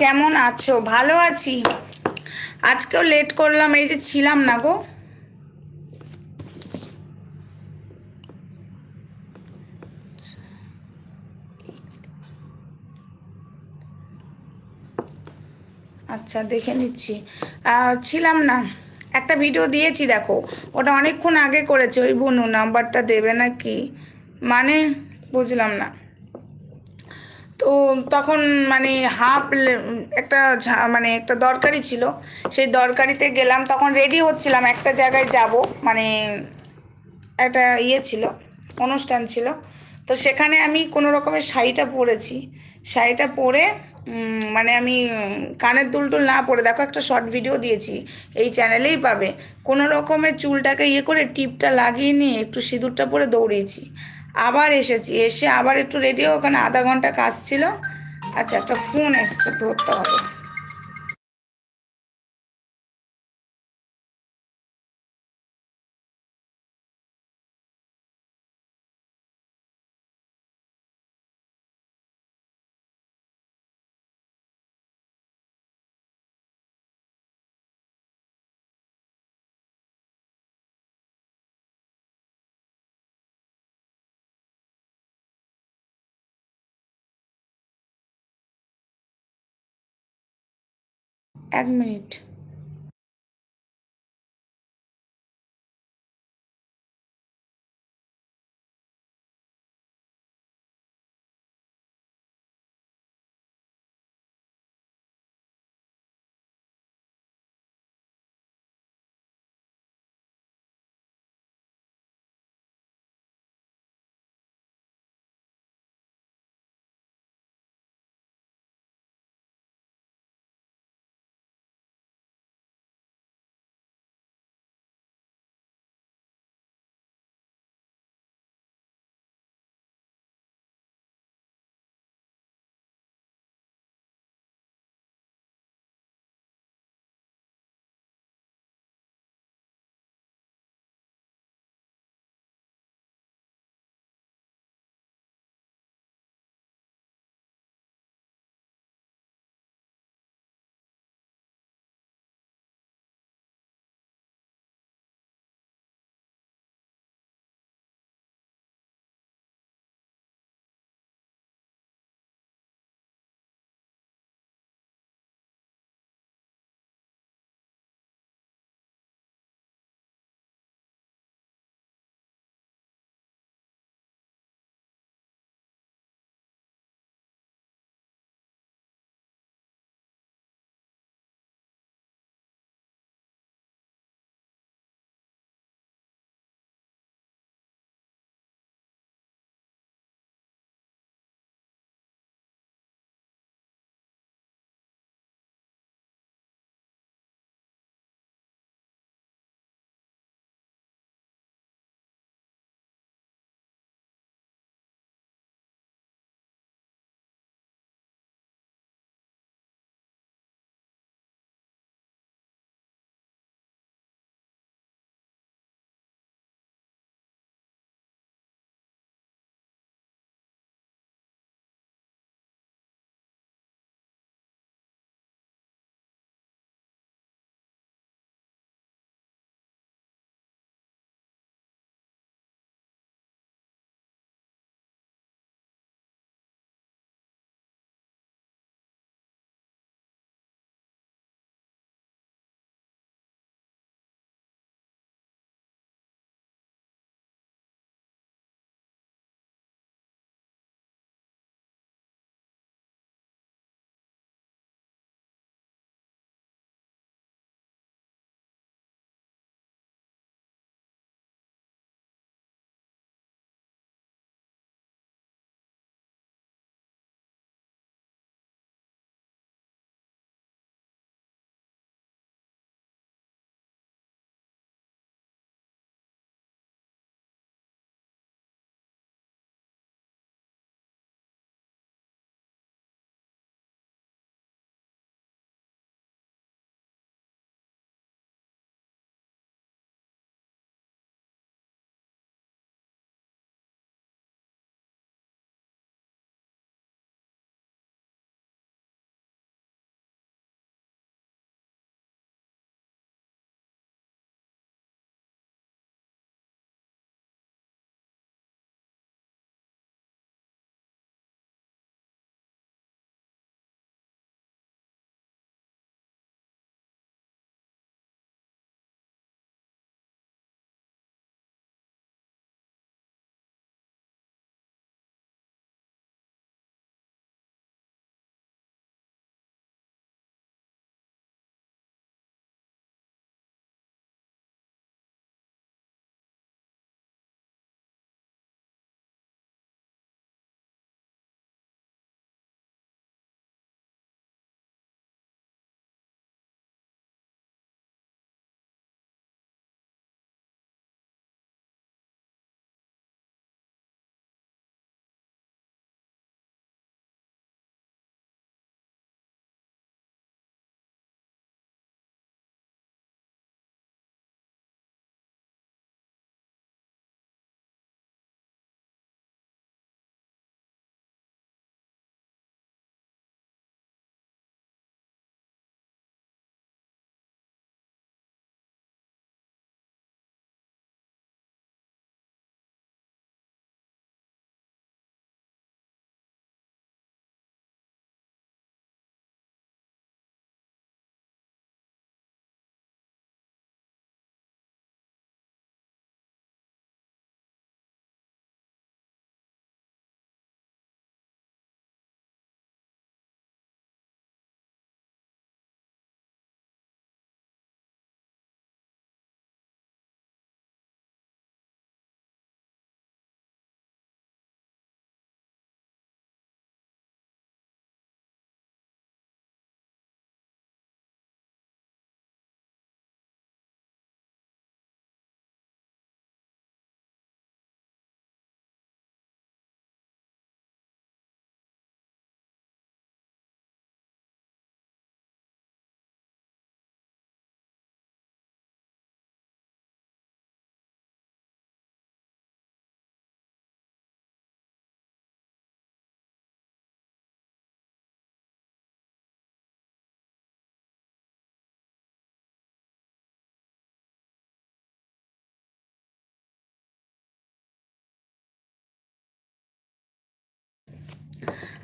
কেমন আছো? ভালো আছি। আজকেও লেট করলাম, এই যে ছিলাম না গো। আচ্ছা দেখে নিচ্ছি। ছিলাম না। একটা ভিডিও দিয়েছি, দেখো। ওটা অনেকক্ষণ আগে করেছে, ওই বনু, নাম্বারটা দেবে নাকি? মানে বুঝলাম না। তো তখন মানে হাফ একটা মানে একটা দরকারি ছিল। সেই দরকারিতে গেলাম, তখন রেডি হচ্ছিলাম, একটা জায়গায় যাব। মানে একটা ইয়ে ছিল, অনুষ্ঠান ছিল। তো সেখানে আমি কোনো রকমের শাড়িটা পরেছি। শাড়িটা পরে মানে আমি কানের দুল টুল না পরে, দেখো একটা শর্ট ভিডিও দিয়েছি, এই চ্যানেলেই পাবে। কোনো রকমের চুলটাকে ইয়ে করে টিপটা লাগিয়ে নিয়ে একটু সিঁদুরটা পরে দৌড়িয়েছি। আবার এসেছি। এসে আবার একটু রেডি ওখানে আধা ঘণ্টা কাজ ছিল। আচ্ছা একটা ফোন এসছে, ধরতে হবে। এক মিনিট।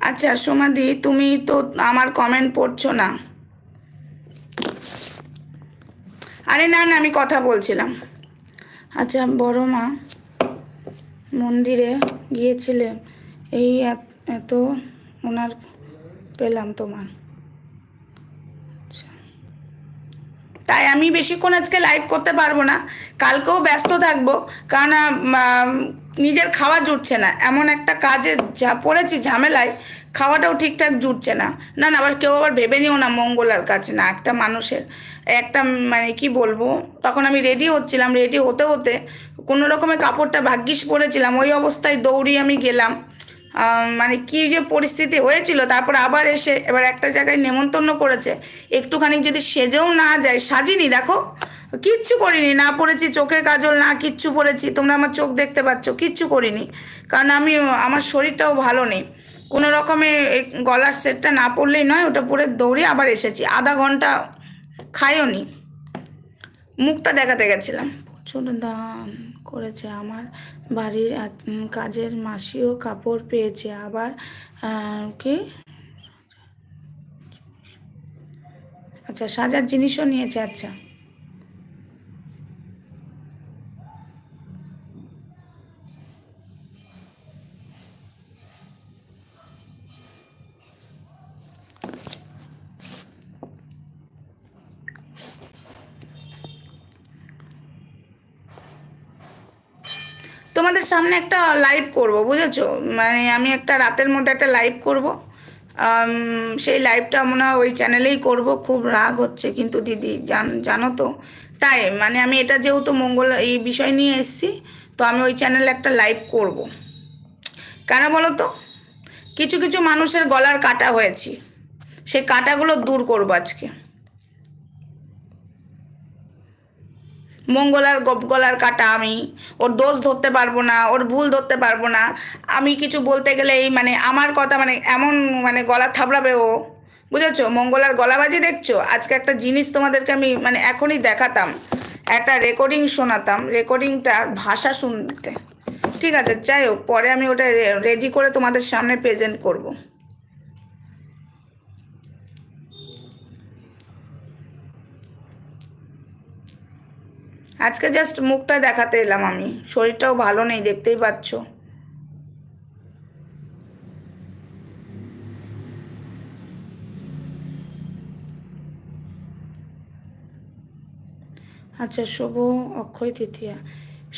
আচ্ছা সোমাদি, তুমি তো আমার কমেন্ট পড়ছো না। আরে না না, আমি কথা বলছিলাম। আচ্ছা বড় মা, মন্দিরে গিয়েছিলে, এই এত- ওনার পেলাম তোমার। আচ্ছা। তাই আমি বেশিক্ষণ আজকে লাইভ করতে পারব না। কালকেও ব্যস্ত থাকব, কারণ নিজের খাওয়া জুটছে না। এমন একটা কাজে যা পড়েছি ঝামেলায়, খাওয়াটাও ঠিকঠাক জুটছে না। না না, আবার কেউ আবার ভেবে নিও না মঙ্গলার কাছে না, একটা মানুষের। একটা মানে কি বলব, তখন আমি রেডি হচ্ছিলাম রেডি হতে হতে কোনো রকমের কাপড়টা ভাগ্যিস পরেছিলাম, ওই অবস্থায় দৌড়ি আমি গেলাম। মানে কি যে পরিস্থিতি হয়েছিল, তারপর আবার এসে এবার একটা জায়গায় নেমন্তন্ন করেছে। একটুখানি যদি সেজেও না যায়, সাজিনি, দেখো। কিচ্ছু করিনি, না পড়েছি চোখে কাজল, না কিচ্ছু পড়েছি। তোমরা আমার চোখ দেখতে পাচ্ছ, কিচ্ছু করিনি। কারণ আমি, আমার শরীরটাও ভালো নেই। কোনো রকমে গলার সেটটা না পড়লেই নয়, ওটা পরে দৌড়ে আবার এসেছি। আধা ঘণ্টা খাইও নি। মুখটা দেখাতে গেছিলাম। প্রচুর দান করেছে আমার বাড়ির কাজের মাসিও কাপড় পেয়েছে। আবার কি? আচ্ছা সাজার জিনিসও নিয়েছে আচ্ছা। সামনে একটা লাইভ করব, বুঝেছ? মানে আমি একটা রাতের মধ্যে একটা লাইভ করব। সেই লাইভটা মনে হয় ওই চ্যানেলেই করব। খুব রাগ হচ্ছে কিন্তু দিদি, জান, জানো তো? তাই মানে আমি এটা যেহেতু মঙ্গল, এই বিষয় নিয়ে এসেছি, তো আমি ওই চ্যানেলে একটা লাইভ করব। কেন বলো তো? কিছু কিছু মানুষের গলার কাটা হয়েছি। সেই কাটাগুলো দূর করব আজকে। মঙ্গলার গপ- গলার কাটা আমি। ওর দোষ ধরতে পারব না, ওর ভুল ধরতে পারব না। আমি কিছু বলতে গেলে এই মানে আমার কথা মানে এমন মানে গলা থাবড়াবে ও। বুঝেছ? মঙ্গলার গলাবাজি দেখছ? আজকে একটা জিনিস তোমাদেরকে আমি মানে এখনই দেখাতাম। একটা রেকর্ডিং শোনাতাম। রেকর্ডিংটা ভাষা শুনতে। ঠিক আছে? যাই হোক, পরে আমি ওটা রেডি করে তোমাদের সামনে প্রেজেন্ট করব। আজকে জাস্ট মুখটা দেখাতে এলাম আমি। শরীরটাও ভালো নেই, দেখতেই পাচ্ছ। আচ্ছা শুভ অক্ষয় তৃতীয়া।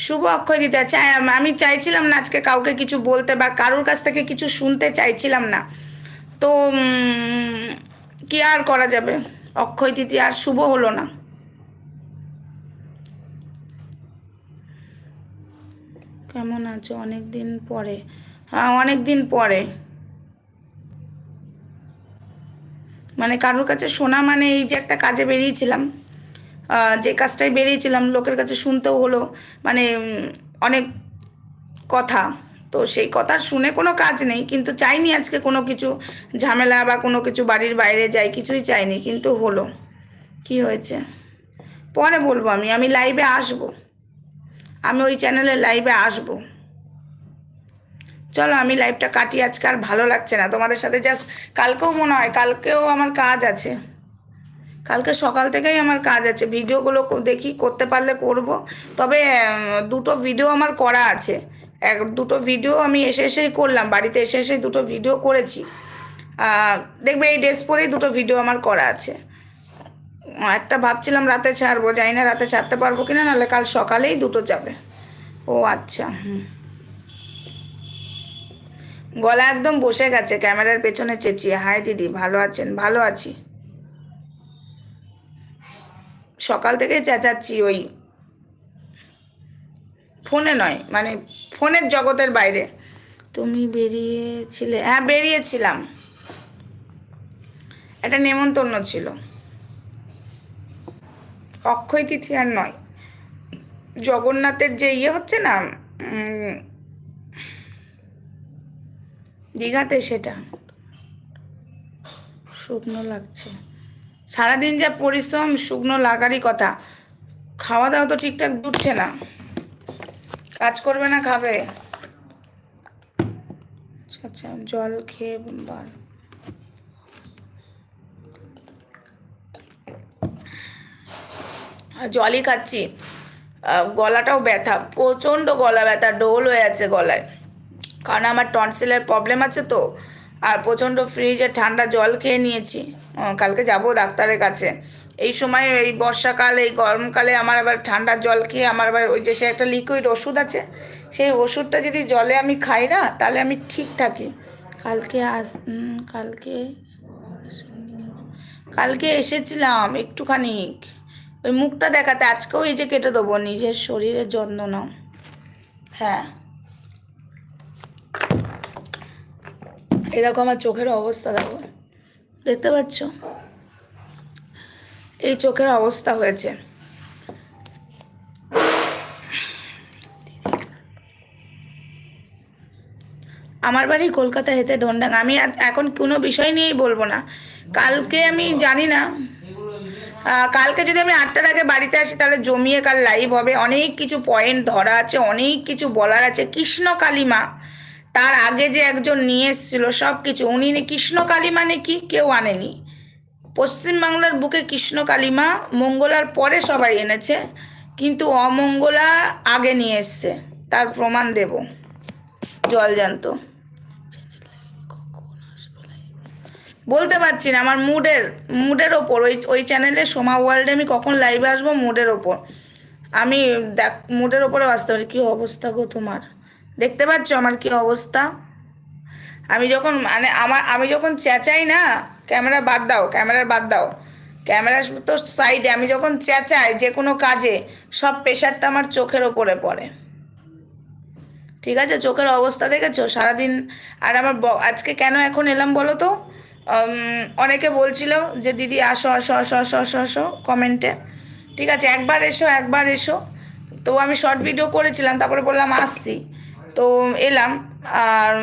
শুভ অক্ষয় তৃতীয়া, চাই আমি চাইছিলাম না আজকে কাউকে কিছু বলতে বা কারোর কাছ থেকে কিছু শুনতে চাইছিলাম না। তো কি আর করা যাবে? অক্ষয় তৃতীয়া আর শুভ হলো না। কেমন আছো? অনেক দিন পরে। হ্যাঁ অনেক দিন পরে। মানে কারোর কাছে শোনা মানে এই যে একটা কাজে বেরিয়েছিলাম যে কাজটাই বেরিয়েছিলাম, লোকের কাছে শুনতেও হলো মানে অনেক কথা। তো সেই কথা শুনে কোনো কাজ নেই, কিন্তু চাইনি আজকে কোনো কিছু ঝামেলা বা কোনো কিছু বাড়ির বাইরে যাই, কিছুই চাইনি, কিন্তু হলো। কি হয়েছে? পরে বলব আমি আমি লাইভে আসব। আমি ওই চ্যানেলে লাইভে আসব। চলো আমি লাইভটা কাটি, আজকে আর ভালো লাগছে না। তোমাদের সাথে জাস্ট কালকেও মনে হয়, কালকেও আমার কাজ আছে। কালকে সকাল থেকেই আমার কাজ আছে। ভিডিওগুলো দেখি করতে পারলে করব। তবে দুটো ভিডিও আমার করা আছে। এক, দুটো ভিডিও আমি এসে এসেই করলাম। বাড়িতে এসে এসেই দুটো ভিডিও করেছি। দেখবে এই ড্রেস পরেই দুটো ভিডিও আমার করা আছে। একটা ভাবছিলাম রাতে ছাড়বো, জানি না রাতে ছাড়তে পারব কিনা, নাহলে কাল সকালেই দুটো যাবে। ও আচ্ছা হুম। গলা একদম বসে গেছে, ক্যামেরার পেছনে চেঁচিয়ে, হাই দিদি, ভালো আছেন, ভালো আছি। সকাল থেকে চেঁচাচ্ছি ওই ফোনে নয় মানে ফোনের জগতের বাইরে। তুমি বেরিয়েছিলে হ্যাঁ বেরিয়েছিলাম। একটা নেমন্তন্ন ছিল। অক্ষয় তিথি আর নয়। জগন্নাথের যে ইয়ে হচ্ছে না দীঘাতে সেটা। শুকনো লাগছে। সারাদিন যা পরিশ্রম, শুকনো লাগারই কথা। খাওয়া দাওয়া তো ঠিকঠাক জুটছে না। কাজ করবে না, খাবে। আচ্ছা জল খেয়ে বার। জলই খাচ্ছি। গলাটাও ব্যথা, প্রচণ্ড গলা ব্যথা, ডোল হয়ে আছে গলায়। কারণ আমার টনসিলের প্রবলেম আছে তো, আর প্রচণ্ড ফ্রিজে ঠান্ডা জল খেয়ে নিয়েছি। কালকে যাব ডাক্তারের কাছে। এই সময় এই বর্ষাকাল, এই গরমকালে আমার আবার ঠান্ডা জল খেয়ে আমার আবার ওই যে সে একটা লিকুইড ওষুধ আছে, সেই ওষুধটা যদি জলে আমি খাই না, তাহলে আমি ঠিক থাকি। কালকে আস কালকে কালকে এসেছিলাম একটুখানি। ওই মুখটা দেখাতে, আজকেও এই যে কেটে দেবো, নিজের শরীরের যত্ন নাও। হ্যাঁ। এরকম আমার চোখের অবস্থা, দেখো। দেখতে পাচ্ছ? এই চোখের অবস্থা হয়েছে। আমার বাড়ি কলকাতা হেতে ডোনডাঙ্গা আমি এখন কোনো বিষয় নিয়েই বলব না। কালকে আমি জানি না কালকে যদি আমি আটটার আগে বাড়িতে আসি, তাহলে জমিয়ে কাল লাইভ হবে। অনেক কিছু পয়েন্ট ধরা আছে, অনেক কিছু বলার আছে। কৃষ্ণ কালিমা, তার আগে যে একজন নিয়ে এসেছিল সব কিছু উনি কৃষ্ণ কালিমা নাকি কেউ আনেনি। পশ্চিমবাংলার বুকে কৃষ্ণ কালিমা, মঙ্গলার পরে সবাই এনেছে, কিন্তু অমঙ্গলা আগে নিয়ে এসছে। তার প্রমাণ দেব। জল জানতো। বলতে পারছি না, আমার মুডের মুডের ওপর, ওই ওই চ্যানেলে সোমা ওয়ার্ল্ডে আমি কখন লাইভে আসব মুডের ওপর। আমি দেখ, মুডের ওপরে আসতে পারি, কী অবস্থা গো তোমার? দেখতে পাচ্ছ আমার কী অবস্থা? আমি যখন মানে আমার, আমি যখন চেঁচাই না, ক্যামেরা বাদ দাও, ক্যামেরা বাদ দাও। ক্যামেরা তো সাইডে আমি যখন চেঁচাই যে কোনো কাজে, সব প্রেশারটা আমার চোখের ওপরে পড়ে। ঠিক আছে? চোখের অবস্থা দেখেছ? সারাদিন, আর আমার আজকে কেন এখন এলাম বলো তো? অনেকে বলছিল যে, দিদি, আসো আসো আসো আসো আসো আসো কমেন্টে ঠিক আছে, একবার এসো একবার এসো। তো আমি শর্ট ভিডিও করেছিলাম, তারপরে বললাম, আসছি। তো এলাম, আর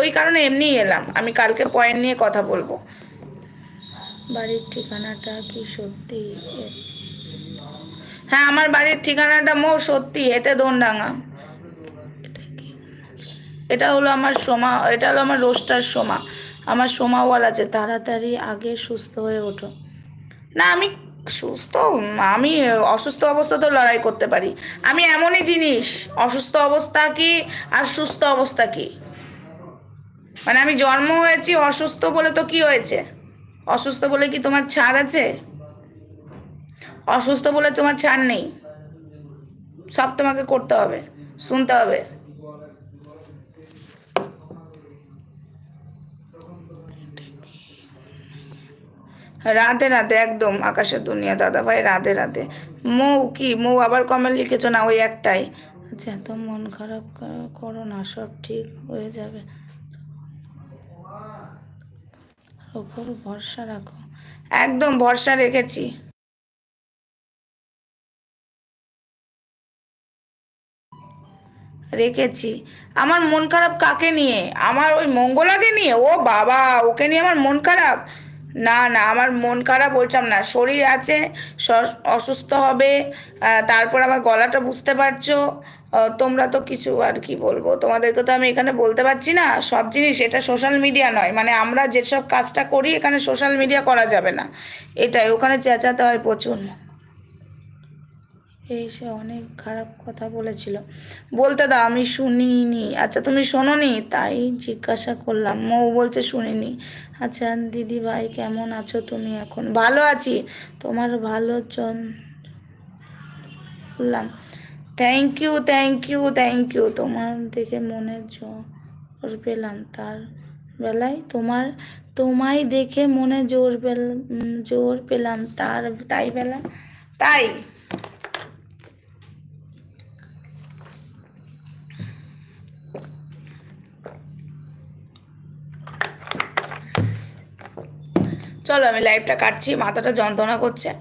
ওই কারণে এমনিই এলাম। আমি কালকে পয়েন্ট নিয়ে কথা বলব। বাড়ির ঠিকানাটা কি সত্যি? হ্যাঁ আমার বাড়ির ঠিকানাটা মো সত্যি, এতে দোনডাঙ্গা। এটা হলো আমার সোমা, এটা হলো আমার রোস্টার সোমা। আমার সোমাওয়াল আছে তাড়াতাড়ি আগে সুস্থ হয়ে ওঠো। না, আমি সুস্থ, আমি অসুস্থ অবস্থাতেও লড়াই করতে পারি। আমি এমনই জিনিস, অসুস্থ অবস্থা কি আর সুস্থ অবস্থা কি? মানে আমি জন্ম হয়েছি অসুস্থ বলে তো কি হয়েছে? অসুস্থ বলে কি তোমার ছাড় আছে? অসুস্থ বলে তোমার ছাড় নেই। সব তোমাকে করতে হবে, শুনতে হবে। রাধে রাধে, একদম আকাশের দুনিয়া। দাদা ভাই, রাধে রাধে। মৌ কি? মৌ আবার কমেন্ট লিখেছো না? ওই একটাই। আচ্ছা এত মন খারাপ করো না, সব ঠিক হয়ে যাবে। ওপর ভরসা রাখো। একদম ভরসা রেখেছি। রেখেছি। আমার মন খারাপ কাকে নিয়ে? আমার ওই মঙ্গলাকে নিয়ে? ও বাবা, ওকে নিয়ে আমার মন খারাপ? না না, আমার মন খারাপ বলছিলাম না। শরীর আছে অসুস্থ হবে তারপর আমার গলাটা বুঝতে পারছ। তোমরা তো কিছু আর কি বলব? তোমাদেরকে তো আমি এখানে বলতে পারছি না। সব জিনিস এটা সোশ্যাল মিডিয়া নয়। মানে আমরা যেসব কাজটা করি, এখানে সোশ্যাল মিডিয়া করা যাবে না। এটাই, ওখানে চেঁচাতে হয় প্রচুর। এই সে অনেক খারাপ কথা বলেছিল। বলতে দাও, আমি শুনিনি। আচ্ছা তুমি শোনোনি? তাই জিজ্ঞাসা করলাম। মৌ বলছে, শুনিনি। আচ্ছা দিদি ভাই কেমন আছো তুমি এখন? ভালো আছি। তোমার ভালো জন বললাম thank you thank you thank you তোমার দেখে মনে জোর পেলাম। তার বেলায় তোমার, তোমায় দেখে মনে জোর পেলাম জোর পেলাম। তার তাই বেলা, তাই চলো, আমি লাইভটা কাটছি, মাথাটা যন্ত্রণা করছে।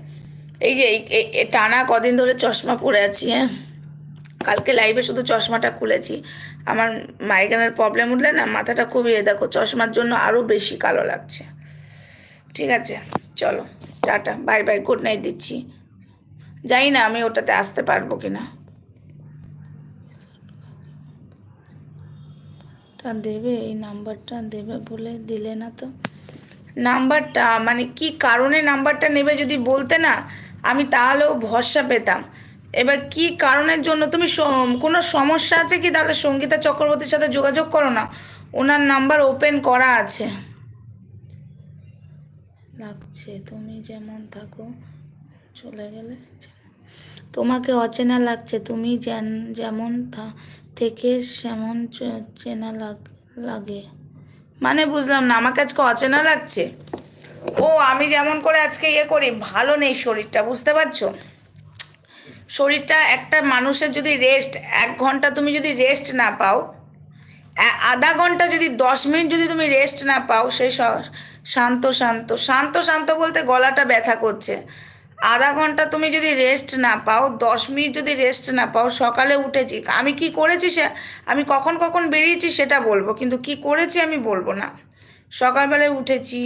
এই যে, এই- টানা কদিন ধরে চশমা পরে আছি হ্যাঁ? কালকে লাইভে শুধু চশমাটা খুলেছি। আমার মাইগ্রেনের প্রবলেম উঠলে না, মাথাটা খুবই এ দেখো, চশমার জন্য আরও বেশি কালো লাগছে। ঠিক আছে, চলো, tata bye bye good night দিচ্ছি। জানি না আমি ওটাতে আসতে পারব কি না দেবে, এই নাম্বারটা দেবে বলে দিলে না তো। নাম্বারটা মানে কি কারণে নাম্বারটা নেবে যদি বলতে না, আমি তাহলেও ভরসা পেতাম। এবার কি কারণের জন্য? তুমি কোনো সমস্যা আছে কি? তাহলে সঙ্গীতা চক্রবর্তীর সাথে যোগাযোগ করো না। ওনার নাম্বার ওপেন করা আছে। লাগছে তুমি যেমন থাকো, চলে গেলে তোমাকে অচেনা লাগছে, তুমি যেমন থেকে সেমন চেনা লাগ- লাগে। মানে বুঝলাম না আমাকে আজকে অচেনা লাগছে। ও, আমি যেমন করে আজকে ইয়ে করি, ভালো নেই শরীরটা, বুঝতে পারছ? শরীরটা একটা মানুষের যদি রেস্ট এক ঘণ্টা তুমি যদি রেস্ট না পাও আধা ঘণ্টা যদি দশ মিনিট যদি তুমি রেস্ট না পাও সেই শান্ত শান্ত শান্ত শান্ত বলতে গলাটা ব্যথা করছে। আধা ঘণ্টা তুমি যদি রেস্ট না পাও, দশ মিনিট যদি রেস্ট না পাও, সকালে উঠেছি। আমি কি করেছি সে, আমি কখন কখন বেরিয়েছি সেটা বলব, কিন্তু কি করেছি আমি বলব না। সকালবেলায় উঠেছি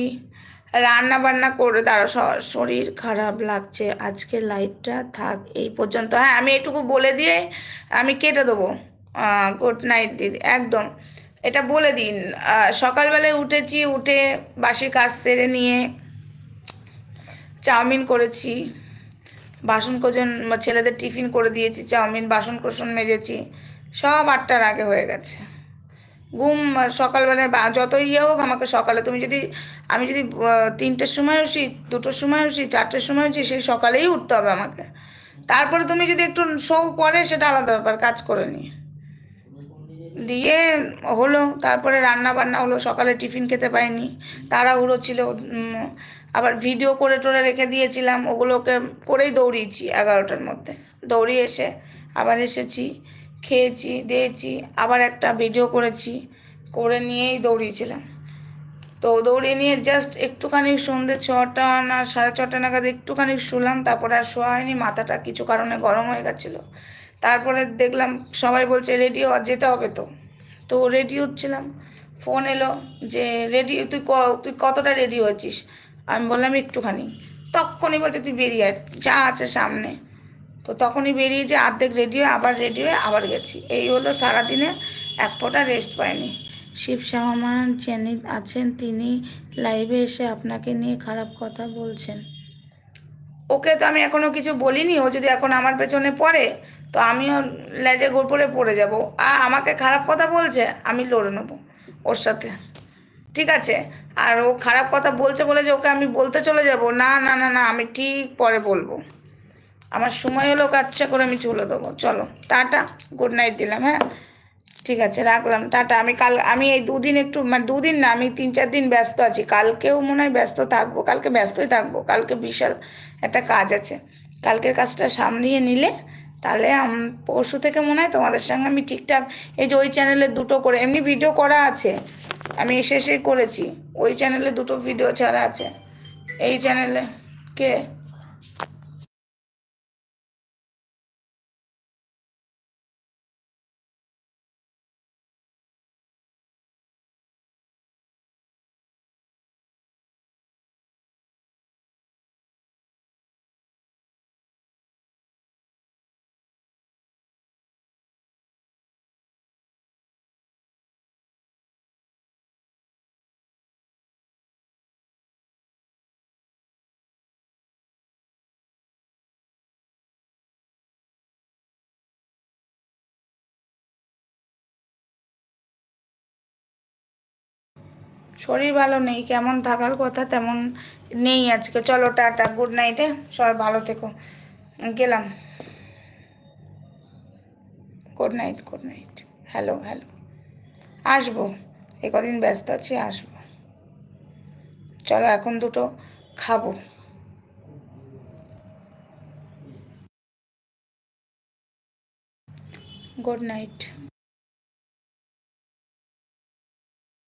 রান্না বান্না করে দাঁড়া শরীর খারাপ লাগছে, আজকে লাইটটা থাক, এই পর্যন্ত। হ্যাঁ আমি এটুকু বলে দিয়ে আমি কেটে দেবো। গুড নাইট দিদি, একদম। এটা বলে দিন। সকালবেলায় উঠেছি, উঠে বাসি কাজ সেরে নিয়ে চাউমিন করেছি, বাসন কোজন ছেলেদের টিফিন করে দিয়েছি, চাউমিন, বাসন কোসন মেজেছি, সব আটটার আগে হয়ে গেছে। ঘুম, সকালবেলায় বা যত ইয়ে হোক আমাকে সকালে, তুমি যদি, আমি যদি তিনটের সময় উঠি, দুটোর সময় উঠি, চারটের সময় উঠি, সেই সকালেই উঠতে হবে আমাকে। তারপরে তুমি যদি একটু শো পরে সেটা আলাদা ব্যাপার, কাজ করে নিয়ে। দিয়ে হলো, তারপরে রান্না বান্না হলো, সকালে টিফিন খেতে পাইনি। তাড়াহুড়ো ছিল আবার ভিডিও করে টোরে রেখে দিয়েছিলাম, ওগুলোকে করেই দৌড়িয়েছি এগারোটার মধ্যে। দৌড়িয়ে এসে আবার এসেছি, খেয়েছি, দিয়েছি, আবার একটা ভিডিও করেছি, করে নিয়েই দৌড়িয়েছিলাম। তো দৌড়িয়ে নিয়ে জাস্ট একটুখানি সন্ধ্যে ছটা না, সাড়ে ছটা নাগাদ একটুখানি শুলাম, তারপরে আর শোয়া হয়নি, মাথাটা কিছু কারণে গরম হয়ে গেছিল। তারপরে দেখলাম সবাই বলছে রেডি হওয়া যেতে হবে তো। তো রেডি হচ্ছিলাম ফোন এলো যে রেডি তুই তুই কতটা রেডি হয়েছিস? আমি বললাম, একটুখানি। তখনই বলছে, তুই বেরিয়ে যা আছে সামনে। তো তখনই বেরিয়ে যে অর্ধেক রেডি হয়ে, আবার রেডি হয়ে আবার গেছি। এই হলো সারাদিনে এক ফোঁটা রেস্ট পাইনি। শিব সামান চেনি আছেন, তিনি লাইভে এসে আপনাকে নিয়ে খারাপ কথা বলছেন। ওকে তো আমি এখনও কিছু বলিনি, ও যদি এখন আমার পেছনে পড়ে তো আমিও লেজে গোপরে পড়ে যাব। আর আমাকে খারাপ কথা বলছে, আমি লড়ে নেব ওর সাথে। ঠিক আছে? আর ও খারাপ কথা বলছে বলে যে ওকে আমি বলতে চলে যাব, না না না না, আমি ঠিক পরে বলব। আমার সময় হলো কাচ্চা করে আমি চলে দেবো। চলো, টাটা গুড নাইট দিলাম হ্যাঁ? ঠিক আছে, রাখলাম, টাটা। আমি কাল, আমি এই দুদিন একটু মানে দুদিন না, আমি তিন চার দিন ব্যস্ত আছি। কালকেও মনে হয় ব্যস্ত থাকব, কালকে ব্যস্তই থাকব, কালকে বিশাল একটা কাজ আছে। কালকের কাজটা সামলিয়ে নিলে তাহলে পরশু থেকে মনে হয় তোমাদের সঙ্গে আমি ঠিকঠাক, এই যে ওই চ্যানেলে দুটো করে, এমনি ভিডিও করা আছে। আমি এসে এসেই করেছি। ওই চ্যানেলে দুটো ভিডিও ছাড়া আছে। এই চ্যানেলে কে? শরীর ভালো নেই, কেমন থাকার কথা তেমন নেই আজকে। চলো টাটা গুড নাইটে সবাই ভালো থেকো। গেলাম। Good night good night hello hello আসব। এ কদিন ব্যস্ত আছি, আসব। চলো এখন দুটো খাব। Good night